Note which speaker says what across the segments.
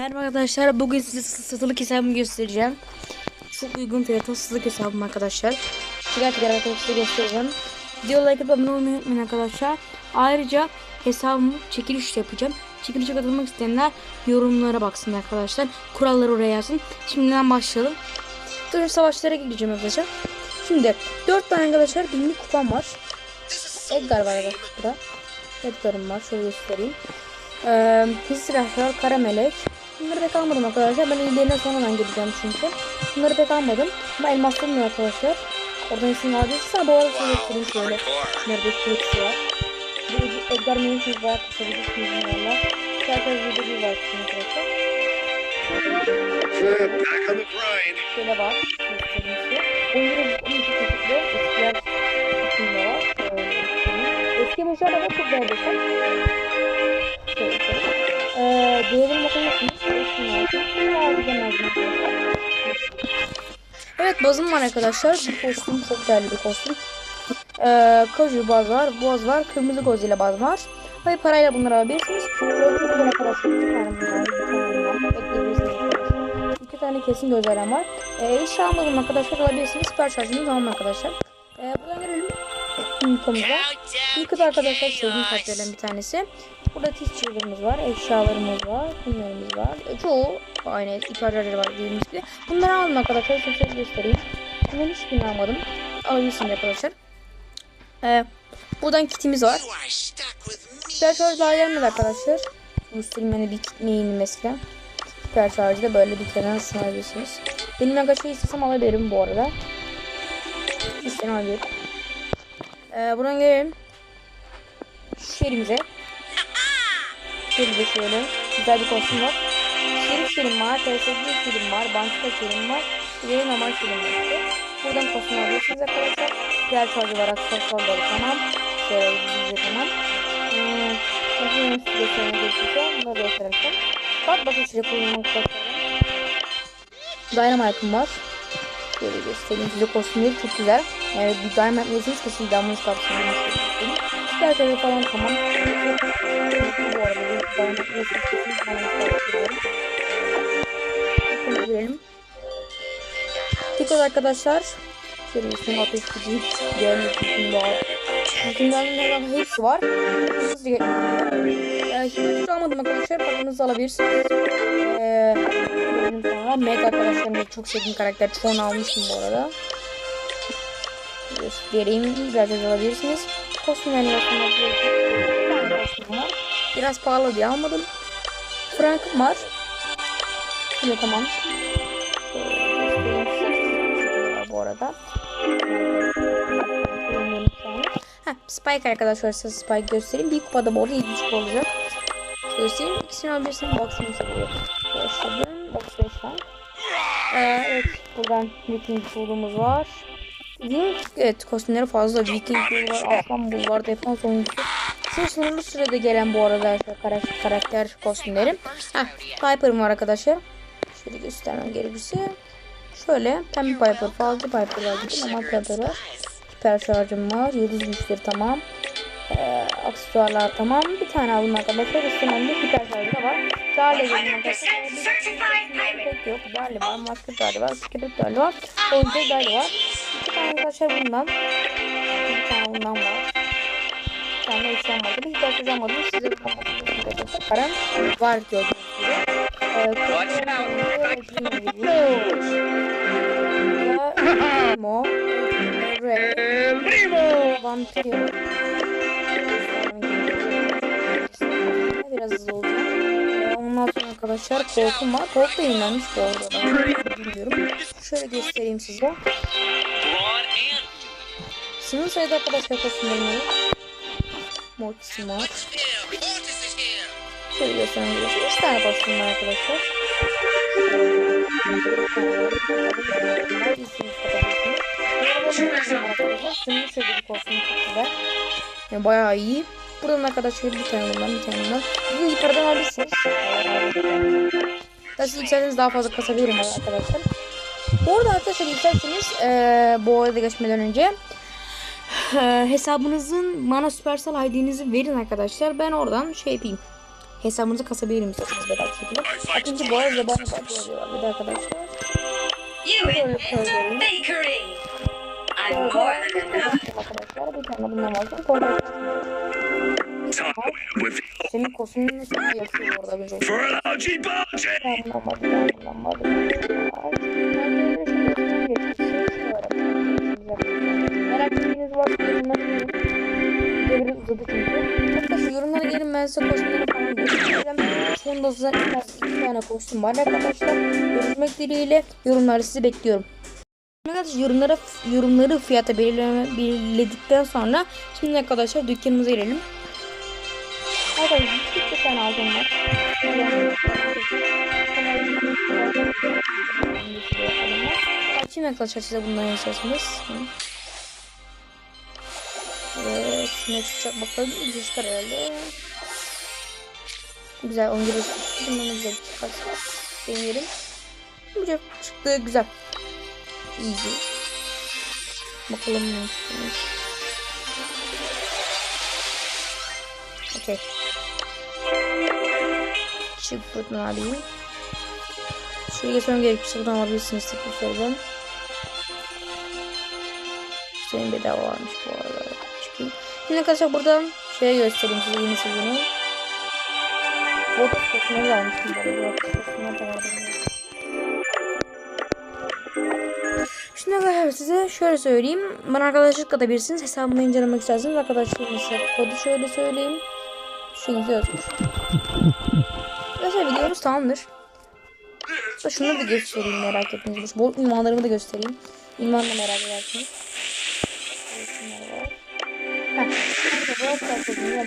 Speaker 1: Merhaba arkadaşlar. Bugün size satılık hesabımı göstereceğim. Çok uygun fiyata satılık hesabım arkadaşlar. Tekrar tekrar arkadaşlar göstereceğim. Video like atıp abone olmayı unutmayın arkadaşlar. Ayrıca hesabımı çekiliş yapacağım. Çekilişe katılmak isteyenler yorumlara baksın arkadaşlar. Kuralları oraya yazın. Şimdiden başlayalım. Dur savaşlara gireceğim arkadaşlar. Şimdi 4 tane arkadaşlar binlik kupam var. Edgar var burada. Edgar'ım var. Şöyle göstereyim. Ee, hız silahlar, kara melek. Bunları pek almadım arkadaşlar. Ben iyilerine sonradan geleceğim çünkü. Bunları pek almadım. Ama elmaslarım var arkadaşlar. Oradan isim verdiyse bu arada size göstereyim şöyle. Nerede kılıçı var. Bu Edgar Melisiniz var. Kısabilirsiniz bunlarla. Zaten burada bir var
Speaker 2: grind.
Speaker 1: Şöyle var. Göstereyim size. Oyuncu onun için kötü. Eskiler içinde var. Eski boşlar da var. Çok beğendim. Şöyle Ee. Evet bazım var arkadaşlar. Bu kostüm çok değerli bir kostüm. Ee, kaju baz var, boğaz var, kırmızı göz ile baz var. Hayır parayla bunları alabilirsiniz. İki tane kesin göz var. Ee, eşya almadım arkadaşlar alabilirsiniz. Süper şarjınız tamam arkadaşlar. Ee, buradan gelelim. Miko'muza. Miko'da arkadaşlar sevdiğim karakterlerin bir tanesi. Burada teacher'larımız var, eşyalarımız var, bunlarımız var. E, Çoğu aynı iparları var dediğimiz gibi. Bunları aldım arkadaşlar. Size göstereyim. Bunların hiçbirini almadım. Alabilirsiniz arkadaşlar. Ee, buradan kitimiz var. Süper şarj daha gelmedi arkadaşlar. Hani bir kit mesela. Süper şarjı da böyle bir kenara sığabilirsiniz. Benim mega şey istesem alabilirim bu arada. İsteyen alabilirim. Ee, buradan gelelim. Şerimize. Şöyle de şöyle. Güzel bir kostüm var. Şerif şerim var. TSG şerim var. Bantika şerim var. De normal şerim var. işte. Buradan kostüm alabilirsiniz arkadaşlar. Diğer şarjı var. Aksesuarları tamam. Şöyle bize tamam. Hmm, yeni size göstermek gerekirse bunları göstereceğim. Bak bakın şuraya kullanmak bakalım. Dynamite'ım var. Böyle göstereyim size kostümleri çok güzel. Yani bir Dynamite neyesiniz kesin damlanız kapsın. Süper şöyle falan tamam. Bu arada Dynamite neyesiniz kesin kapsın. Şimdi görelim. Dikkat arkadaşlar. Şöyle üstüne ateş gideyim. Görmek için var. Bütünlerden hepsi var. Hızlıca hiç almadım arkadaşlar. Paranızı alabilirsiniz. Ee, benim sonra Meg arkadaşlarım da çok sevdiğim karakter. Çoğunu almıştım bu arada. Göstereyim. Biraz alabilirsiniz. Kostüm var. Biraz pahalı diye almadım. Frank'ım var. Şimdi tamam. Bu arada. Heh, Spike arkadaşlar size Spike göstereyim. Bir kupada bu arada 7 kupa olacak. Göstereyim. İkisini alabilirsiniz. Seviyorum. Başladım. Box 5 var. Ee, evet. Buradan Viking bulduğumuz var. Viking, evet kostümleri fazla. Viking bul var. Aslan bul var. Defans oyuncusu. Sınırlı sürede gelen bu arada arkadaşlar karakter, karakter kostümleri. Heh, Piper'ım var arkadaşlar. Şöyle göstermem gerekirse. Şöyle pembe Piper, fazla Piper var. Ama Piper var. Süper şarjım var. Yıldız güçleri tamam. Ee, aksesuarlar tamam. Bir tane aldım arkadaşlar. Üstünden de süper şarjı da var. Darle arkadaşlar. Pek yok. Darle var. Maske darle var. Skeleton darle var. Oyuncak darle var. İki tane arkadaşlar bundan. Bir tane bundan var. Bir tane eşyam var. Tabii hiç ders almadım. Size arkadaşlar. Param var gördüğünüz gibi. Ee, Mo, Red, Vampiro. Biraz hızlı olacağım. Ee, ondan sonra arkadaşlar korkum var. Kork da yenilenmiş bu arada. Ben bilmiyorum. Şöyle göstereyim size. Sınır sayıda arkadaşlar kostümlerim var. Mortis'im var. Şöyle göstereyim. Üç tane kostüm var arkadaşlar. Sınır sayıda bir kostüm çok güzel. Yani bayağı iyi. Buradan arkadaşlar bir tane bundan bir tane bundan. Bunu yukarıdan alabilirsiniz. Daha siz isterseniz daha fazla kasabilirim arkadaşlar. Bu arada arkadaşlar isterseniz ee, bu arada geçmeden önce ee, hesabınızın bana Supercell ID'nizi verin arkadaşlar. Ben oradan şey yapayım. hesabınızı kasabilirim istiyorsanız bedava şekilde. İkinci bu arada ben diyorlar bir de arkadaşlar.
Speaker 3: Enough.
Speaker 1: Arkadaşlar bir tane bundan aldım. Senin kostümün sana yapıyor orada bir. Merak ettiğiniz varsa yorumlara. Video biraz uzadı çünkü. Arkadaşlar yorumlara gelin ben size kostümleri falan göstereceğim. Şu anda zaten iki tane kostüm var arkadaşlar. Görüşmek dileğiyle yorumları sizi bekliyorum. Arkadaşlar yorumlara yorumları fiyata belirledikten sonra şimdi arkadaşlar dükkanımıza girelim. Arkadaşlar bir tane aldım var. Açayım arkadaşlar size bundan yaşarsınız. Evet, ne çıkacak bakalım. Bir çıkar herhalde. Güzel, 10 gibi Bundan da güzel çıkar. Deneyelim. Güzel çıktı, güzel. Easy. Bakalım ne çıkmış. Okey. Çık buradan alayım. Şuraya geçmem gerekirse buradan alabilirsiniz tekliflerden. Senin bedava varmış bu arada. Çıkayım. Şimdi arkadaşlar buradan şeye göstereyim size yeni sezonu. Bot sesine gelmiştim bu arada. Bot sesine de vardım. Şimdi arkadaşlar size şöyle söyleyeyim. Bana arkadaşlık atabilirsiniz. Hesabımı incelemek isterseniz arkadaşlık mesela kodu şöyle söyleyeyim. Şekilde yazmış. Videomuz tamamdır. Hatta şunu da göstereyim merak ettiğiniz Bu ünvanlarımı da göstereyim. Ünvan da merak edersiniz.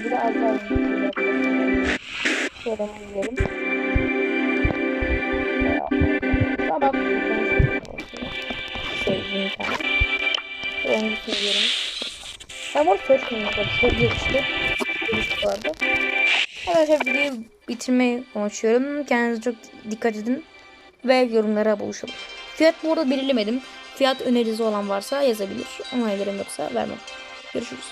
Speaker 1: Bir de az daha Şöyle izleyelim. Daha bak. Sevdiğim bir tane. Onu seviyorum. Ben bu arada çalışmıyorum. Çok. Geçti bu arada. Arkadaşlar videoyu bitirmeyi konuşuyorum. Kendinize çok dikkat edin. Ve yorumlara buluşalım. Fiyat bu arada belirlemedim. Fiyat önerisi olan varsa yazabilir. Onaylarım yoksa vermem. Görüşürüz.